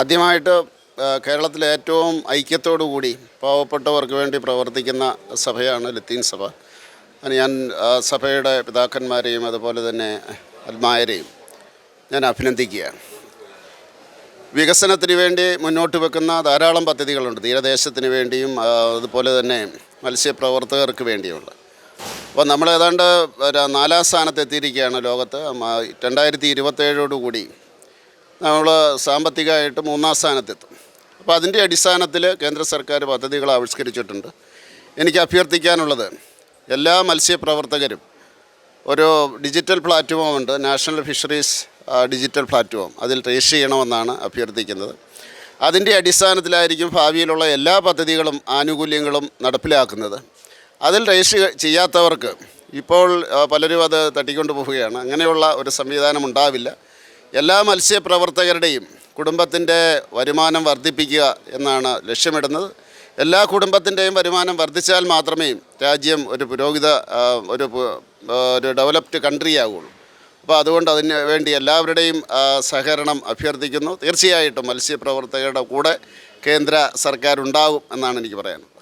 ആദ്യമായിട്ട് കേരളത്തിലെ ഏറ്റവും ഐക്യത്തോടു കൂടി പാവപ്പെട്ടവർക്ക് വേണ്ടി പ്രവർത്തിക്കുന്ന സഭയാണ് ലത്തീൻ സഭ. അതിന് ഞാൻ സഭയുടെ പിതാക്കന്മാരെയും അതുപോലെ തന്നെ അത്മായരെയും ഞാൻ അഭിനന്ദിക്കുകയാണ്. വികസനത്തിന് വേണ്ടി മുന്നോട്ട് വെക്കുന്ന ധാരാളം പദ്ധതികളുണ്ട്. തീരദേശത്തിന് വേണ്ടിയും അതുപോലെ തന്നെ മത്സ്യപ്രവർത്തകർക്ക് വേണ്ടിയുള്ള അപ്പോൾ നമ്മൾ ഏതാണ്ട് നാലാം സ്ഥാനത്ത് എത്തിയിരിക്കുകയാണ് ലോകത്ത് രണ്ടായിരത്തി ഇരുപത്തേഴോടുകൂടി നമ്മൾ സാമ്പത്തികമായിട്ട് മൂന്നാം സ്ഥാനത്തെത്തും. അപ്പോൾ അതിന്റെ അടിസ്ഥാനത്തിൽ കേന്ദ്ര സർക്കാർ പദ്ധതികൾ ആവിഷ്കരിച്ചിട്ടുണ്ട്. എനിക്ക് അഭ്യർത്ഥിക്കാനുള്ളത് എല്ലാ മത്സ്യപ്രവർത്തകരും ഒരു ഡിജിറ്റൽ പ്ലാറ്റ്ഫോം ഉണ്ട്. National fisheries digital platform. അതിൽ രജിസ്റ്റർ ചെയ്യണമെന്നാണ് അഭ്യർത്ഥിക്കുന്നത്. അതിന്റെ അടിസ്ഥാനത്തിലായിരിക്കും ഭാവിയിലുള്ള എല്ലാ പദ്ധതികളും ആനുകൂല്യങ്ങളും നടപ്പിലാക്കുന്നത്. അതിൽ രജിസ്റ്റർ ചെയ്യാത്തവർക്ക് ഇപ്പോൾ പലരും അത് തട്ടിക്കൊണ്ടു പോവുകയാണ്. അങ്ങനെയുള്ള ഒരു സംവിധാനം ഉണ്ടാവില്ല. എല്ലാ മത്സ്യപ്രവർത്തകരുടെയും കുടുംബത്തിന്റെ വരുമാനം വർദ്ധിപ്പിക്കുക എന്നാണ് ലക്ഷ്യമിടുന്നത്. എല്ലാ കുടുംബത്തിന്റെയും വരുമാനം വർദ്ധിച്ചാൽ മാത്രമേ രാജ്യം ഒരു പുരോഗിത ഒരു ഒരു ഡെവലപ്ഡ് കൺട്രി ആകുള്ളൂ അപ്പോൾ അതുകൊണ്ട് അതിന് വേണ്ടി എല്ലാവരുടെയും സഹകരണം അഭ്യർത്ഥിക്കുന്നു. തീർച്ചയായിട്ടും മത്സ്യപ്രവർത്തകരുടെ കൂടെ കേന്ദ്ര സർക്കാർ ഉണ്ടാകും എന്നാണ് എനിക്ക് പറയാനുള്ളത്.